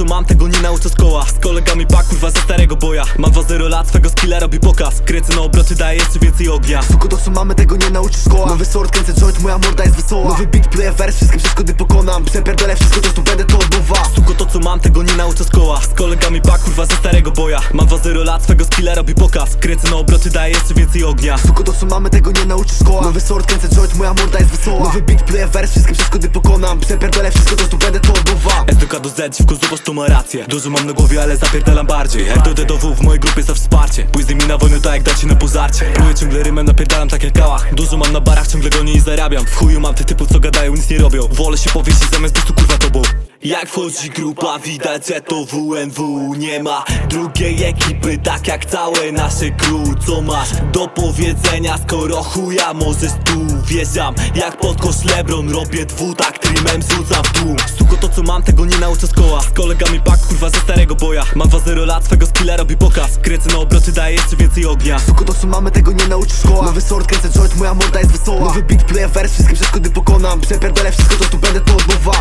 co mam, tego nie nauczę z koła. Z kolegami pak, kurwa, ze starego boja. Mam 2-0 lat, swego skilla robi pokaz. Kręcę na obroty, daję jeszcze więcej ognia. Tylko to co mamy, tego nie nauczysz szkoła Nowy sort, kręcę joint, moja morda jest wesoła. Nowy beat, player wers, wszystkie przeszkody pokonam. Przepierdolę wszystko, to tu będę to od nowa Suko to co mam, tego nie nauczę z koła. Z kolegami pak, kurwa, ze starego boja Mam 2-0 lat, swego skilla robi pokaz. Kręcę na obroty, daję jeszcze więcej ognia. Tylko to co mamy, tego nie nauczysz szkoła Nowy sort, kręcę joint, moja morda jest wesoła. Nowy beat, player wers, wszystkie przeszkody pokonam. Przepierdolę wszystko, to tu będę to od nowa SDK do Z, dziwko zobacz to ma rację. Dużo mam na głowie, ale zapierdalam bardziej. Jak do D do W w mojej grupie za wsparcie. Pójdź z nimi na wojnę, tak jak dacie na pozarcie. Próbuję ciągle rymem, napierdalam tak jak kałach. Dużo mam na barach, ciągle gonię i zarabiam. W chuju mam tych typów, co gadają, nic nie robią. Wolę się powiesić zamiast być tu kurwa tobą jak wchodzi grupa, widać, że to WNW Nie ma. Drugiej ekipy, tak jak całe nasze crew. Co masz do powiedzenia, skoro chuja możesz tu? Wjeżdżam jak pod kosz Lebron, robię dwutak Trimem zrzucam w dół. Suko to co mam, tego nie nauczę z koła. Z kolegami pak, kurwa, ze starego boja. Mam 2-0 lat, swego skilla robi pokaz. Kręcę na obroty, daję jeszcze więcej ognia. Tylko to co mamy, tego nie nauczysz szkoła Nowy sort, kręcę joint, moja morda jest wesoła. Nowy beat, player wers, wszystkie przeszkody pokonam. Przepierdolę wszystko, to tu będę to od nowa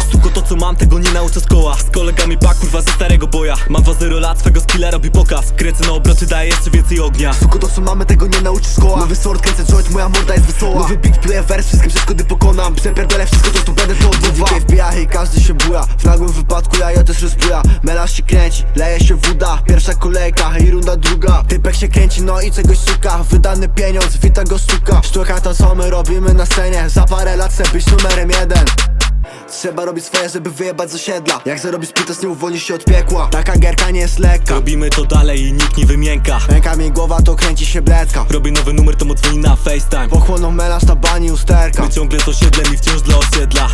co mam, tego nie nauczę z koła. Z kolegami pak, kurwa, ze starego boja. Mam 2-0 lat, swego skilla robi pokaz. Kręcę na obroty, daję jeszcze więcej ognia. Tylko to co mamy, tego nie nauczysz szkoła Nowy sort, kręcę joint, moja morda jest wesoła. Nowy beat, player wers, wszystkie przeszkody pokonam. Przepierdolę wszystko, to tu będę to od nowa wbija i każdy się buja. W nagłym wypadku ja ja też rozbuja. Melarz się kręci, leje się woda. Pierwsza kolejka i runda druga. Typek się kręci, no i czegoś szuka. Wydany pieniądz, wita go sztuka Sztuka to co my robimy na scenie. Za parę lat chcę być numerem jeden Trzeba robić swoje, żeby wyjebać z osiedla. Jak zarobisz pitos, nie uwolnisz się od piekła. Taka gierka nie jest lekka. Robimy to dalej i nikt nie wymięka. Ręka mi głowa, to kręci się blecka Robię nowy numer, to mu dzwoni na FaceTime. Pochłoną melarz na bani usterka. My ciągle z osiedlem i wciąż dla osiedla